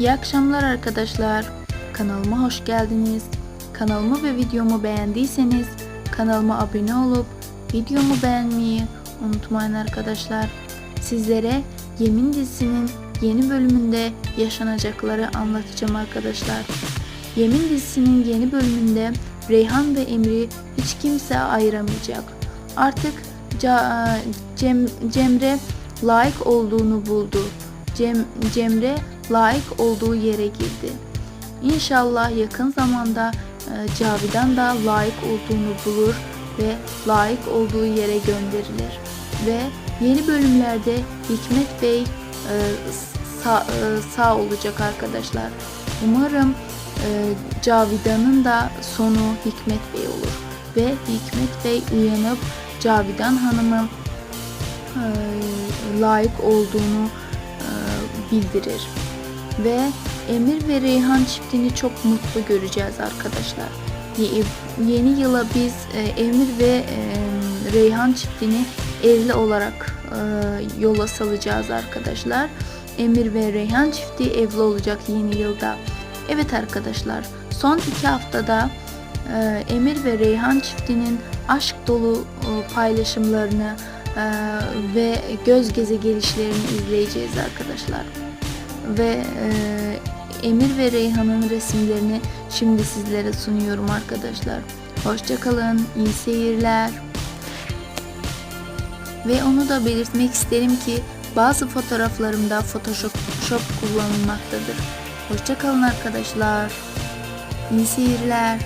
İyi akşamlar arkadaşlar. Kanalıma hoş geldiniz. Kanalımı ve videomu beğendiyseniz kanalıma abone olup videomu beğenmeyi unutmayın arkadaşlar. Sizlere Yemin dizisinin yeni bölümünde yaşanacakları anlatacağım arkadaşlar. Yemin dizisinin yeni bölümünde Reyhan ve Emri hiç kimse ayıramayacak. Artık Cem, Cemre layık olduğunu buldu. Cem, Cemre layık olduğu yere girdi. İnşallah yakın zamanda e, Cavidan da layık olduğunu bulur ve layık olduğu yere gönderilir. Ve yeni bölümlerde Hikmet Bey e, sağ, e, sağ olacak arkadaşlar. Umarım Cavidan'ın da sonu Hikmet Bey olur. Ve Hikmet Bey uyanıp Cavidan Hanım'ın layık olduğunu bildirir. Ve Emir ve Reyhan çiftini çok mutlu göreceğiz arkadaşlar. Ye- Yeni yıla biz e, Emir ve e, Reyhan çiftini evli olarak e, yola salacağız arkadaşlar. Emir ve Reyhan çifti evli olacak yeni yılda. Evet arkadaşlar son iki haftada Emir ve Reyhan çiftinin aşk dolu paylaşımlarını ve göz geze gelişlerini izleyeceğiz arkadaşlar. Ve e, Emir ve Reyhan'ın resimlerini şimdi sizlere sunuyorum arkadaşlar. Hoşçakalın, iyi seyirler. Ve onu da belirtmek isterim ki bazı fotoğraflarımda Photoshop Shop kullanılmaktadır. Hoşçakalın arkadaşlar. İyi seyirler.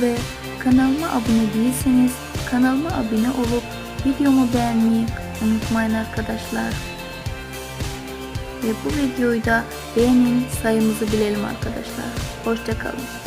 Ve kanalıma abone değilseniz kanalıma abone olup videomu beğenmeyi unutmayın arkadaşlar. Ve bu videoyu da beğenin sayımızı bilelim arkadaşlar. Hoşçakalın.